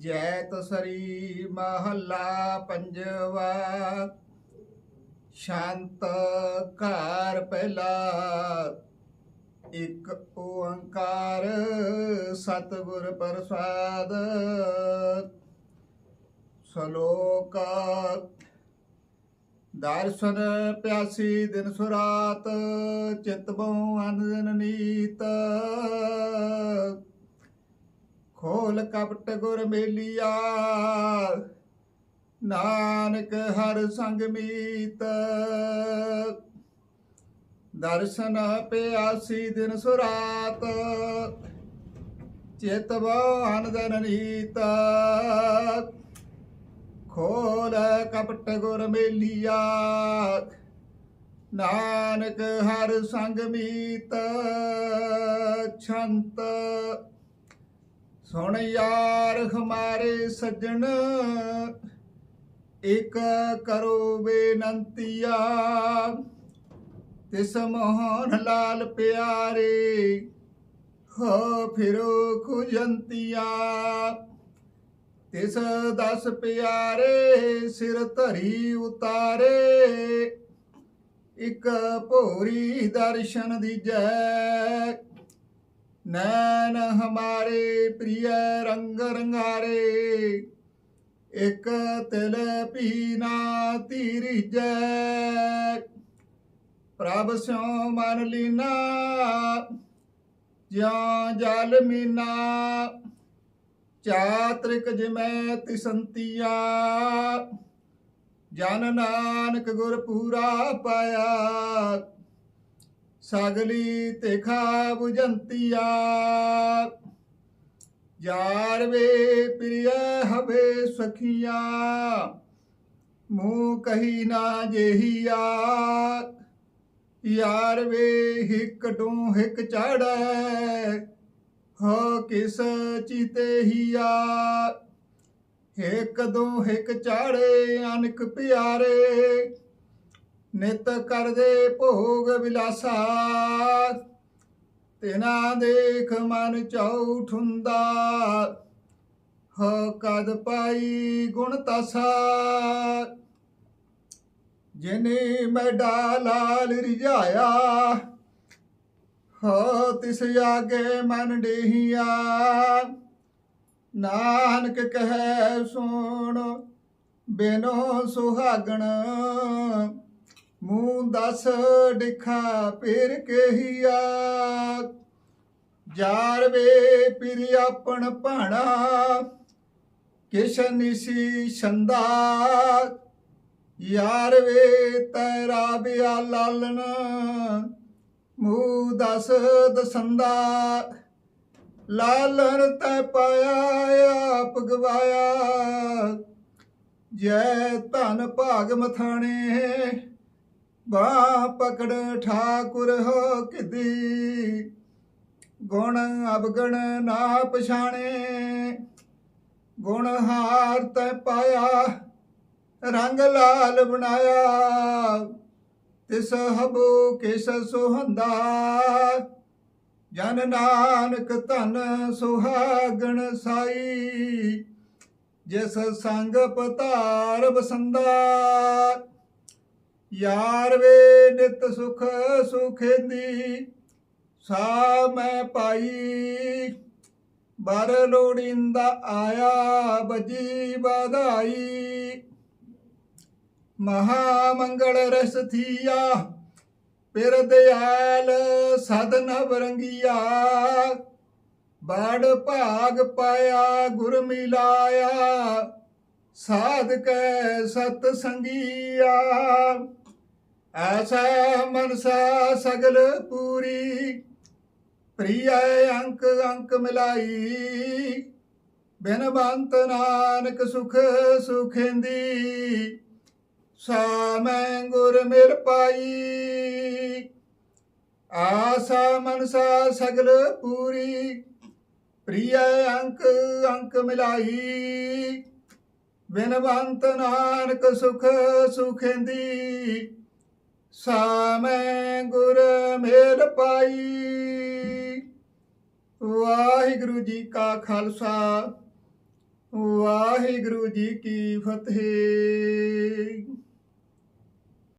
ਜੈਤ ਸਰੀ ਮਹੱਲਾ ਪੰਜਵਾ। ਸ਼ਾਂਤ ਘਰ ਪਹਿਲਾ। ਇੱਕ ਓੰਕਾਰ ਸਤਿਗੁਰ ਪ੍ਰਸਾਦ। ਸ਼ਲੋਕ ਦਰਸ਼ਨ ਪਿਆਸੀ ਦਿਨ ਸੁਰਾਤ, ਚਿਤ ਬਉ ਅਨੰਦਨ ਨੀਤ। ਖੋਲ ਕਪਟ ਗੁਰ ਮੇਲੀਆ। ਨਾਨਕ ਹਰ ਸੰਗ ਮੀਤ। ਦਰਸ਼ਨ ਪਿਆਸੀ ਦਿਨ ਸੁਰਾਤ। ਚੇਤਵਾਨ ਬਉ ਨੀਤ। ਖੋਲ ਕਪਟ ਗੁਰ ਮੇਲੀਆ। ਨਾਨਕ ਹਰ ਸੰਗ ਮੀਤ। ਛੰਤ ਸੁਣ ਯਾਰ ਹਮਾਰੇ ਸੱਜਣ, ਇਕ ਕਰੋ ਬੇਨੰਤੀਆ ਤਿਸ ਮੋਹਨ ਲਾਲ ਪਿਆਰੇ, ਹੋ ਫਿਰੋ ਖੁਜੰਤੀਆ। ਤਿਸ ਦਸ ਪਿਆਰੇ ਸਿਰ ਧਰੀ ਉਤਾਰੇ, ਇਕ ਭੋਰੀ ਦਰਸ਼ਨ ਦੀ ਜੈ। ਨੈਣ ਹਮਾਰੇ ਪ੍ਰਿਯ ਰੰਗ ਰੰਗਾਰੇ। ਇਕ ਤਿਲ ਪੀਨਾ ਧੀਰਜੈ ਪ੍ਰਭ ਸਿਉ ਮਨ ਲੀਨਾ ਜਾਂ ਜਲ ਮੀਨਾ। ਚਾਤ੍ਰਿਕ ਜਿਮੈ ਤਿਸੰਤੀਆ, ਜਨ ਨਾਨਕ ਗੁਰ ਪੂਰਾ ਪਾਇਆ। ਸਗਲੀ ਤੇਖਾ 부ਜੰਤੀਆ। ਯਾਰ ਵੇ ਪ੍ਰਿਯ ਹਵੇ ਸਖੀਆ ਮੂੰ ਕਹੀ ਨਾ ਜੇਹੀਆ। ਯਾਰ ਵੇ ਹਿਕ ਟੂ ਹਿਕ ਚੜੈ, ਹੋ ਕਿਸ ਚੀਤੇ ਹੀਆ। ਹਿਕ ਦੋ ਹਿਕ ਚਾੜੇ ਅਨਕ ਪਿਆਰੇ ਨਿਤ ਕਰਦੇ ਭੋਗ ਵਿਲਾਸਾ। ਤਿਨਾ ਦੇਖ ਮਨ ਚੌਠ ਹੁੰਦਾ। ਹੋ ਕਦ ਪਾਈ ਗੁਣ ਤਸਾ। ਜਿਨੇ ਮੈਡਾ ਲਾਲ ਰਿਝਾਇਆ। ਹੋ ਤਿਸ ਆਗੇ ਮਨ ਡੇਹੀਆ। ਨਾਨਕ ਕਹੈ ਸੁਣ ਬਿਨੋ ਸੁਹਾਗਣ। ਮੂੰ ਦਸ ਡਿਖਾ ਫਿਰ ਕਹੀਆ ਜਾਰ ਵੇ ਪਿਰ ਆਪਣ ਭਾਣਾ ਕਿਛ ਨਿਸੀ ਛੰਦਾ ਯਾਰ ਵੇ ਤੇਰਾ ਬਿਆ ਲਾਲਨ ਮੂੰ ਦਸ ਦਸੰਦਾ ਲਾਲਨ ਤੈ ਪਾਇਆ ਆਪ ਗਵਾਇਆ, ਜੈ ਧਨ ਭਾਗ ਮਥਾਣੇ। ਬਾ ਪਕੜ ਠਾਕੁਰ ਹੋ ਕਿਦੀ? ਗੁਣ ਅਬਗਣ ਨਾ ਪਛਾਣੇ। ਗੁਣ ਹਾਰ ਤੈ ਪਾਇਆ, ਰੰਗ ਲਾਲ ਬਣਾਇਆ। ਤਿਸ ਹਬੂ ਕਿਸ ਸੁਹੰਦਾ? ਜਨ ਨਾਨਕ ਧਨ ਸੁਹਾਗਣ ਸਾਈ, ਜਿਸ ਸੰਗ ਪਤਾਰ ਬਸੰਦਾ ਯਾਰ ਵੇ ਨਿਤ ਸੁਖ ਸੁਖੇਂਦੀ ਸਾ ਮੈਂ ਪਾਈ। ਬਰ ਲੋੜਿੰਦਾ ਆਇਆ ਬਜੀ ਵਧਾਈ। ਮਹਾ ਮੰਗਲ ਰਸ ਥੀਆ, ਪਿਰ ਦਿਆਲ ਸਦਨ ਬਰੰਗੀਆ ਬਾੜ ਭਾਗ ਪਾਇਆ ਗੁਰ ਮਿਲਾਇਆ ਸਾਧਕੈ ਸਤ ਸੰਗੀਆ। ਐਸਾ ਮਨਸਾ ਸਗਲ ਪੂਰੀ, ਪ੍ਰਿਯ ਅੰਕ ਅੰਕ ਮਿਲਾਈ। ਬਿਨ ਬਿਨਵੰਤ ਨਾਨਕ ਸੁਖ ਸੁਖੇਂਦੀ ਸਾ ਮੈਂ ਗੁਰ ਮਿਲ ਪਾਈ। ਆਸਾ ਮਨਸਾ ਸਗਲ ਪੂਰੀ, ਪ੍ਰਿਯ ਅੰਕ ਅੰਕ ਮਿਲਾਈ। ਬਿਨਵੰਤ ਨਾਨਕ ਸੁਖ ਸੁਖੇਂਦੀ ਸਾ ਮੈਂ ਗੁਰ ਮੇਲ ਪਾਈ। ਵਾਹਿਗੁਰੂ ਜੀ ਕਾ ਖਾਲਸਾ ਵਾਹਿਗੁਰੂ ਜੀ ਕੀ ਫਤਿਹ।